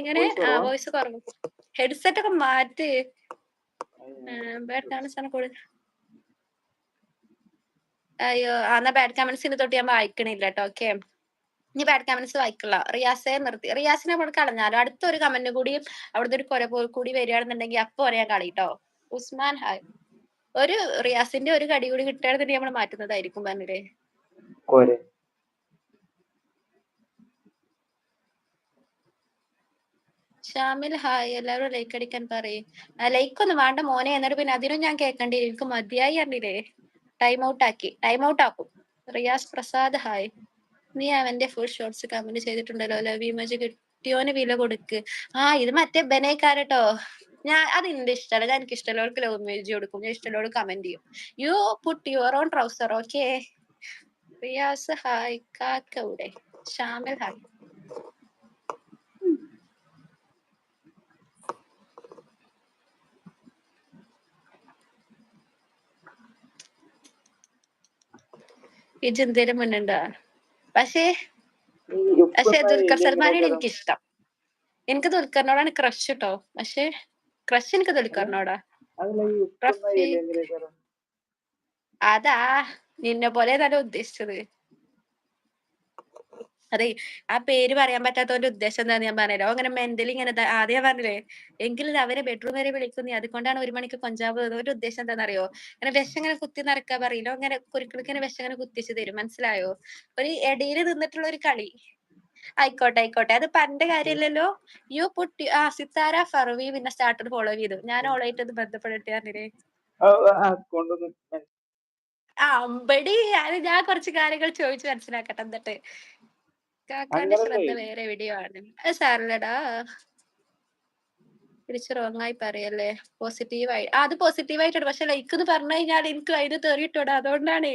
എങ്ങനെ? ആ വോയിസ് കുറവ് ഹെഡ്സെറ്റ് ഒക്കെ മാറ്റി. ബാഡ് കമന്റ്സ് ആണ് കൂടുതൽ അയ്യോ എന്നാ ബാഡ് കമന്റ്സിന് തൊട്ട് ഞാൻ വായിക്കണില്ല കേട്ടോ ഓക്കെ ഇനി ബാഡ് കമന്റ്സ് വായിക്കില്ല റിയാസെ നിർത്തി. റിയാസിനെ അവിടെ കളഞ്ഞാലോ? അടുത്ത ഒരു കമന്റ് കൂടി അവിടുത്തെ ഒരു കൊര പോയി കൂടി വരികയാണെന്നുണ്ടെങ്കിൽ അപ്പൊ പറയാൻ കളിട്ടോ ഉസ്മാൻ ഹായ്. ഒരു റിയാസിന്റെ ഒരു കടി കൂടി കിട്ടുകയാണെന്നുണ്ടെങ്കിൽ നമ്മൾ മാറ്റുന്നതായിരിക്കും പറഞ്ഞില്ലേ? ഷാമിൽ ഹായ് എല്ലാവരും ലൈക്ക് അടിക്കാൻ പറയും. ലൈക്ക് ഒന്നും വേണ്ട മോനെ എന്നിട്ട് പിന്നെ അതിനും ഞാൻ കേൾക്കണ്ടേ. എനിക്ക് മതിയായി അറിഞ്ഞില്ലേ? ടൈം ഔട്ട് ആക്കി. ടൈം ഔട്ട് ആക്കും. റിയാസ് പ്രസാദ് ഹായ് നീ അവന്റെ ഫുൾ ഷോർട്സ് കമന്റ് ചെയ്തിട്ടുണ്ടല്ലോ. ലവ് ഇമേജ് കിട്ടിയോന് വില കൊടുക്ക്. ആ ഇത് മറ്റേ ബനേക്കാരട്ടോ. ഞാൻ അത് എന്റെ ഇഷ്ടമല്ല. എനിക്ക് ഇഷ്ടമുള്ളവർക്ക് ലവ് ഇമേജ് കൊടുക്കും. ഞാൻ ഇഷ്ടമുള്ളവർ കമന്റ് ചെയ്യും. You put your own trouser okay Riyas hi കാക്ക ഇവിടെ. ഷാമിൽ ഹായ് ഇജ് എന്തേലും മുന്നുണ്ടോ പക്ഷേ പക്ഷേ ദുൽഖർ സൽമാനാണ് എനിക്ക് ഇഷ്ടം എനിക്ക് ദുൽഖറിനോടാണ് ക്രഷ് കേട്ടോ പക്ഷേ ക്രഷ് എനിക്ക് ദുൽഖറിനോടാ. അതാ നിന്നെ പോലെ തന്നെ ഉദ്ദേശിച്ചത്. അതെ ആ പേര് പറയാൻ പറ്റാത്തവന്റെ ഉദ്ദേശം എന്താന്ന് ഞാൻ പറഞ്ഞല്ലോ അങ്ങനെ മെന്റലി ഇങ്ങനെ ആദ്യം പറഞ്ഞില്ലേ എങ്കിലും അവരെ ബെഡ്റൂം വരെ വിളിക്കുന്നു അതുകൊണ്ടാണ് ഒരു മണിക്ക് കൊഞ്ചാവ് ഒരു ഉദ്ദേശം എന്താണെന്നറിയോ? അങ്ങനെ വിഷം ഇങ്ങനെ കുത്തി നടക്കാൻ പറയില്ലോ അങ്ങനെ കുരുക്കിളിങ്ങനെ വിഷം ഇങ്ങനെ കുത്തിച്ച് തരും. മനസ്സിലായോ? ഒരു ഇടയിൽ നിന്നിട്ടുള്ള ഒരു കളി. ആയിക്കോട്ടെ ആയിക്കോട്ടെ. അത് പണ്ട് കാര്യമില്ലല്ലോ. യു പുട്ടി ആ സിത്താര ഫർവി പിന്നെ സ്റ്റാർട്ടർ ഫോളോ ചെയ്തു. ഞാൻ ഓളായിട്ട് അത് ബന്ധപ്പെട്ടിട്ട് പറഞ്ഞില്ലേ? ആ അമ്പടി ഞാൻ കുറച്ച് കാര്യങ്ങൾ ചോദിച്ചു മനസ്സിലാക്കട്ടെ എന്നിട്ട്. കാക്കാന്റെ? ശ്രദ്ധ വേറെ എവിടെയോ ആണ് അത് സാറില്ലടാ തിരിച്ച് റോങ് ആയി പറയല്ലേ. പോസിറ്റീവായി അത് പോസിറ്റീവായിട്ടുണ്ട് പക്ഷെ ലൈക്ക് എന്ന് പറഞ്ഞു കഴിഞ്ഞാൽ എനിക്ക് അതിന് തെറിയിട്ടോടാ അതുകൊണ്ടാണ്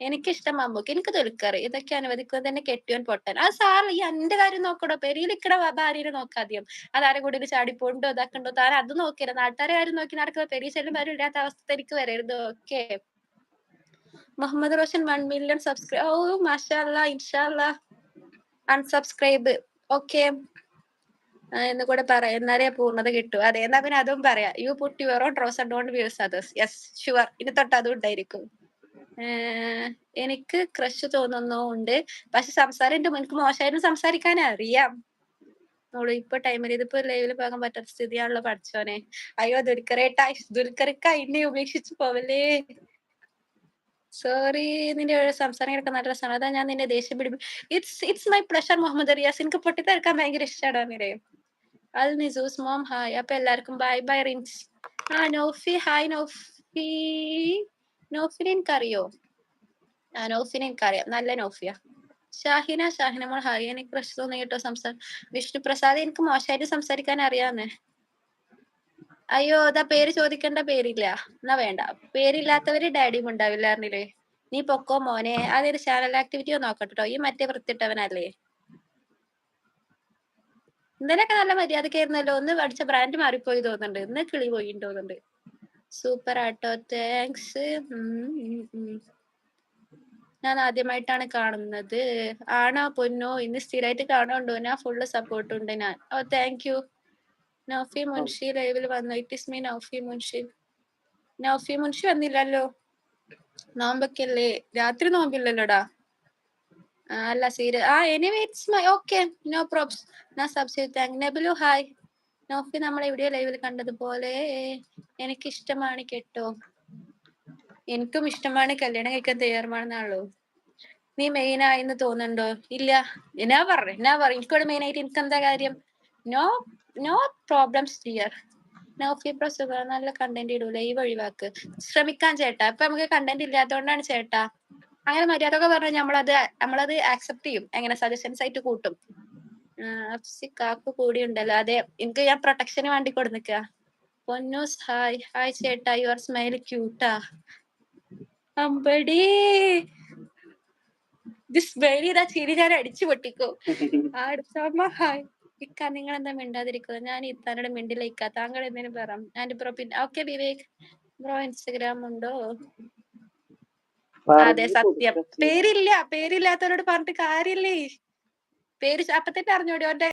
എനിക്കിഷ്ടം മമ്മൂക്ക്. എനിക്ക് ദുൽഖർ ഇതൊക്കെ അനുവദിക്കുന്നത് തന്നെ കെട്ടിയോൻ പൊട്ടൻ. ആ സാർ ഈ എന്റെ കാര്യം നോക്കടോ. പെരിയിലിക്കട ഭാര്യനെ നോക്കാദ്യം അതാരെ കൂടി ചാടിപ്പോണ്ടോ ഇതാക്കണ്ടോ. താൻ അത് നോക്കില്ല നാട്ടുകാരെ കാര്യം നോക്കി നടക്കുക പെരി ചെല്ലും വരും ഇല്ലാത്ത അവസ്ഥ എനിക്ക് വരരുത്. Okay. Muhammad Roshan one million subscribe ഓ മാഷാല്ല ഇൻഷാല്ല അൺസബ്സ്ക്രൈബ് ഓക്കെ എന്ന് കൂടെ പറയാം എന്നാലേ പൂർണത കിട്ടൂ. അതെ എന്നാ പിന്നെ അതും പറയാം. You put your own trousers don't views others yes sure ഇനി തൊട്ട് അതും ഉണ്ടായിരിക്കും. എനിക്ക് ക്രഷ് തോന്നുന്നുണ്ട് പക്ഷെ സംസാരം എന്റെ എനിക്ക് മോശമായിരുന്നു സംസാരിക്കാൻ അറിയാം. നോളൂ ഇപ്പൊ ടൈമിൽ ഇതിപ്പോ ലൈവിൽ പോകാൻ പറ്റാത്ത സ്ഥിതിയാണല്ലോ പഠിച്ചോനെ. അയ്യോ ദുൽഖറേട്ടാ ദുൽഖർക്കാ അതിനെ ഉപേക്ഷിച്ച് പോവല്ലേ? സോറി നിന്റെ സംസാരം കേൾക്കാൻ നല്ല രസമാണ്. അതാ ഞാൻ നിന്നെ ദേഷ്യം പിടിപ്പി. It's it's my pleasure Muhammad Riyas എനിക്ക് പൊട്ടിത്തെടുക്കാൻ ഭയങ്കര ഇഷ്ടമാണ് നിരെ അൽ നിസൂസ് മോം ഹായ് അപ്പൊ എല്ലാവർക്കും ബൈ ബൈ റിൻസ് ആ നോഫി ഹായ് നോഫി. നോഫിനെ എനിക്കറിയോ? ആ നോഫിനെ എനിക്കറിയാം. നല്ല നോഫിയ. ഷാഹിന ഷാഹിന മോൾ ഹായ് എനിക്ക് പ്രശ്നം തോന്നി കേട്ടോ സംസാരം. വിഷ്ണു പ്രസാദ് എനിക്ക് മോശമായിട്ട് സംസാരിക്കാൻ അറിയാന്ന്. അയ്യോ അതാ പേര് ചോദിക്കേണ്ട പേരില്ല. എന്നാ വേണ്ട. പേരില്ലാത്തവര് ഡാഡിയും ഉണ്ടാവില്ല അറിഞ്ഞില്ലേ നീ പൊക്കോ മോനെ. അതൊരു ചാനൽ ആക്ടിവിറ്റിയോ നോക്കട്ടോ ഈ മറ്റേ വൃത്തിട്ടവനല്ലേ ഇന്നലെയൊക്കെ നല്ല മര്യാദക്കായിരുന്നല്ലോ. ഒന്ന് പഠിച്ച ബ്രാൻഡ് മാറിപ്പോയി തോന്നുന്നുണ്ട്. ഇന്ന് കിളി പോയി തോന്നുന്നുണ്ട്. സൂപ്പർ ആട്ടോ. താങ്ക്സ് ഞാൻ ആദ്യമായിട്ടാണ് കാണുന്നത്. ആണോ പൊന്നോ? ഇന്ന് സ്ഥിരമായിട്ട് കാണുന്നുണ്ടോ ഞാൻ ഫുള്ള് സപ്പോർട്ടുണ്ട് ഞാൻ. ഓ താങ്ക് നൗഫി മുൻഷി ലൈവിൽ വന്നു. It is me Noufi Munshi. Noufi Munshi വന്നില്ലല്ലോ. നോമ്പൊക്കെയല്ലേ? രാത്രി നോമ്പില്ലല്ലോടാ? അല്ല സീര ആ anyway it's my okay no probs ഞാൻ സബ്സിഡ് താങ്ക് നെബിലു ഹായ് നോഫി നമ്മളെ എവിടെയോ ലൈവിൽ കണ്ടതുപോലെ എനിക്ക് ഇഷ്ടമാണ് കേട്ടോ. എനിക്കും ഇഷ്ടമാണ് കല്യാണം കഴിക്കാൻ തയ്യാറുമാണെന്നാണല്ലോ. നീ മെയിൻ ആയെന്ന് തോന്നുന്നുണ്ടോ? ഇല്ല. എന്നാ പറഞ്ഞു എന്നാ പറ? എനിക്കോട് മെയിൻ ആയിട്ട് എനിക്ക് എന്താ കാര്യം? No no problems dear Noufi പ്രസുഖ നല്ല കണ്ടന്റ് ഇടൂല ഈ ഒഴിവാക്ക്. ശ്രമിക്കാൻ ചേട്ടാ. ഇപ്പൊ നമുക്ക് കണ്ടന്റ് ഇല്ലാത്തതുകൊണ്ടാണ് ചേട്ടാ. അങ്ങനെ മര്യാദ ഒക്കെ പറഞ്ഞാൽ നമ്മളത് നമ്മളത് ആക്സെപ്റ്റ് ചെയ്യും. എങ്ങനെ സജഷൻസ് ആയിട്ട് കൂട്ടും. അഫ്സി കാപ്പ് കൂടി ഉണ്ടല്ലോ. അതെ എനിക്ക് ഞാൻ പ്രൊട്ടക്ഷന് വേണ്ടി കൊടുക്കുക പൊന്നൂസ് ഹായ്. ഹായ് ചേട്ടാ യുവർ സ്മൈൽ ക്യൂട്ടാ അമ്പടി. ദിസ് വെരി ഇതാ ചിരി ഞാൻ അടിച്ചു പൊട്ടിക്കോ. അടുത്തമ്മ ഹായ്. ഇക്ക നിങ്ങൾ എന്താ മിണ്ടാതിരിക്കുന്നത് ഞാൻ ഇത്താനോട് മിണ്ടില്ല ഇക്ക. താങ്കൾ എന്തിനും പറ. ആൻഡ് ബ്രോ പിന്നെ ഓക്കെ വിവേക്. ബ്രോ ഇൻസ്റ്റഗ്രാം ഉണ്ടോ? അതെ സത്യം. പേരില്ല. പേരില്ലാത്തവരോട് പറഞ്ഞിട്ട് കാര്യല്ലേ? പേര് അപ്പൊ തന്നെ അറിഞ്ഞോടി? അവന്റെ